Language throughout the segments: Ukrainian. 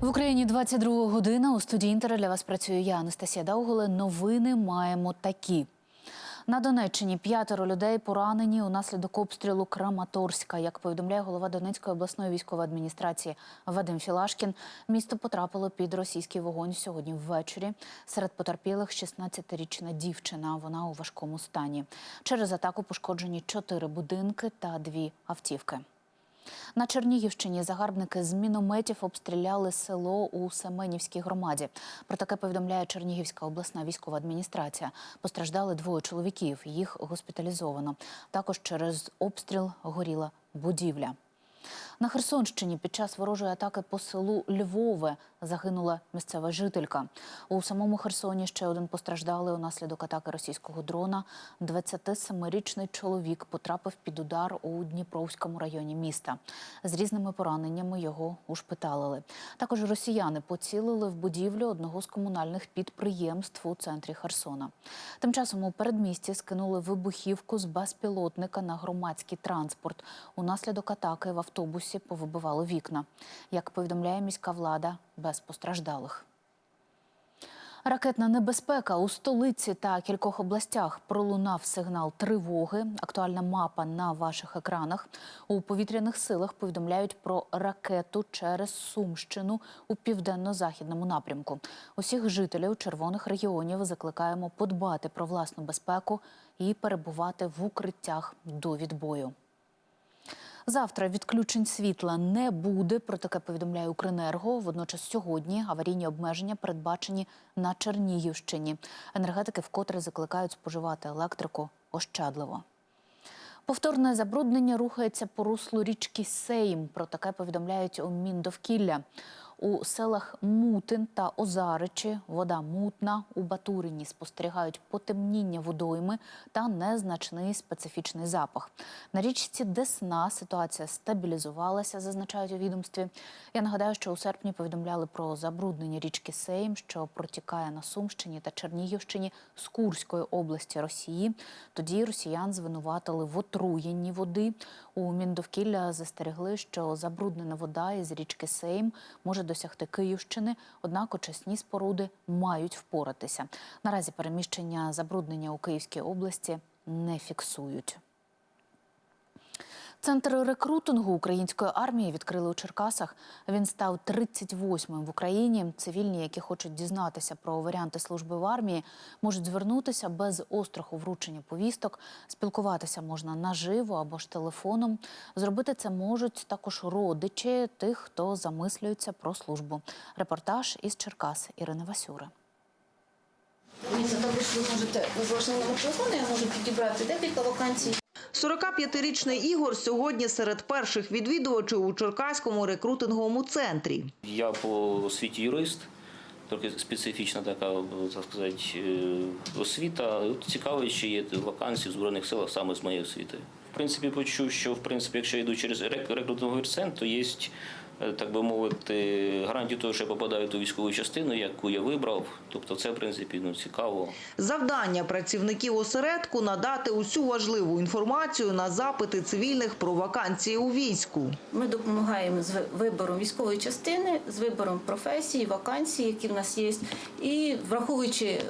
В Україні 22 година. У студії Інтера для вас працює я, Анастасія Дауголе. Новини маємо такі. На Донеччині п'ятеро людей поранені унаслідок обстрілу Краматорська. Як повідомляє голова Донецької обласної військової адміністрації Вадим Філашкін, місто потрапило під російський вогонь сьогодні ввечері. Серед потерпілих 16-річна дівчина. Вона у важкому стані. Через атаку пошкоджені чотири будинки та дві автівки. На Чернігівщині загарбники з мінометів обстріляли село у Семенівській громаді. Про таке повідомляє Чернігівська обласна військова адміністрація. Постраждали двоє чоловіків. Їх госпіталізовано. Також через обстріл горіла будівля. На Херсонщині під час ворожої атаки по селу Львове загинула місцева жителька. У самому Херсоні ще один постраждалий унаслідок атаки російського дрона. 27-річний чоловік потрапив під удар у Дніпровському районі міста. З різними пораненнями його ушпиталили. Також росіяни поцілили в будівлю одного з комунальних підприємств у центрі Херсона. Тим часом у передмісті скинули вибухівку з безпілотника на громадський транспорт. Унаслідок атаки в автобусі повибивало вікна. Як повідомляє міська влада, без постраждалих. Ракетна небезпека у столиці та кількох областях пролунав сигнал тривоги. Актуальна мапа на ваших екранах. У повітряних силах повідомляють про ракету через Сумщину у південно-західному напрямку. Усіх жителів червоних регіонів закликаємо подбати про власну безпеку і перебувати в укриттях до відбою. Завтра відключень світла не буде. Про таке повідомляє Укренерго. Водночас сьогодні аварійні обмеження передбачені на Чернігівщині. Енергетики вкотре закликають споживати електрику ощадливо. Повторне забруднення рухається по руслу річки Сейм. Про таке повідомляють у Міндовкілля. У селах Мутин та Озаричі вода мутна. У Батурині спостерігають потемніння водойми та незначний специфічний запах. На річці Десна ситуація стабілізувалася, зазначають у відомстві. Я нагадаю, що у серпні повідомляли про забруднення річки Сейм, що протікає на Сумщині та Чернігівщині з Курської області Росії. Тоді росіян звинуватили в отруєнні води. У Міндовкілля застерегли, що забруднена вода із річки Сейм може досягти Київщини, однак очисні споруди мають впоратися. Наразі переміщення забруднення у Київській області не фіксують. Центр рекрутингу української армії відкрили у Черкасах. Він став 38-м в Україні. Цивільні, які хочуть дізнатися про варіанти служби в армії, можуть звернутися без остраху вручення повісток. Спілкуватися можна наживо або ж телефоном. Зробити це можуть також родичі тих, хто замислюється про службу. Репортаж із Черкас Ірини Васюри. Дивіться, також ви можете з вашого номер телефону, я можу підібрати декілька вакансій. 45-річний Ігор сьогодні серед перших відвідувачів у Черкаському рекрутинговому центрі. Я по освіті юрист, трохи специфічна така, так сказати, е, освіта. Цікаво, чи є вакансії в Збройних силах саме з моєї освіти. В принципі, почув, що в принципі, якщо я йду через рек- рекрутинговий центр, то є, так би мовити, гарантія того, що я попадаю в ту військову частину, яку я вибрав. Тобто це, в принципі, ну, цікаво. Завдання працівників осередку надати усю важливу інформацію на запити цивільних про вакансії у війську. Ми допомагаємо з вибором військової частини, з вибором професії, вакансій, які в нас є, і враховуючи е,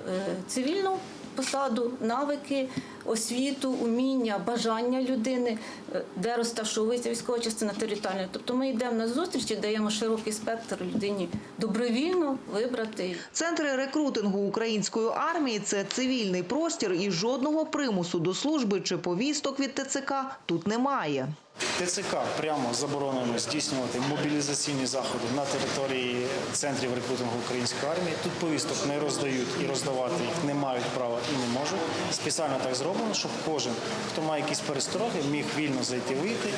цивільну посаду, навики, освіту, уміння, бажання людини, е, де розташовується військова частина територіальна. Тобто ми йдемо на зустріч і даємо широкий спектр людині добровільно вибрати. Центри рекрутингу української армії це цивільний простір і жодного примусу до служби чи повісток від ТЦК тут немає. ТЦК прямо заборонено здійснювати мобілізаційні заходи на території центрів рекрутингу української армії. Тут повісток не роздають і роздавати їх не мають права і не можуть. Спеціально так зроблено, щоб кожен, хто має якісь перестороги, міг вільно зайти, вийти,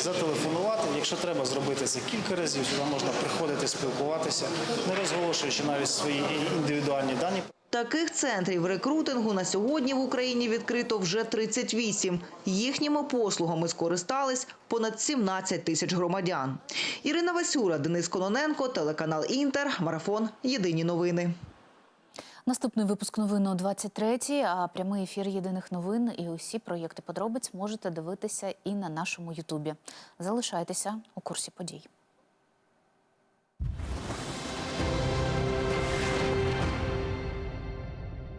зателефонувати. Якщо треба зробити це кілька разів, сюди можна приходити, спілкуватися, не розголошуючи навіть свої індивідуальні дані. Таких центрів рекрутингу на сьогодні в Україні відкрито вже 38. Їхніми послугами скористались понад 17 тисяч громадян. Ірина Васюра, Денис Кононенко, телеканал Інтер, Марафон. Єдині новини. Наступний випуск новин о 23-й, а прямий ефір єдиних новин і усі проєкти подробиць можете дивитися і на нашому Ютубі. Залишайтеся у курсі подій.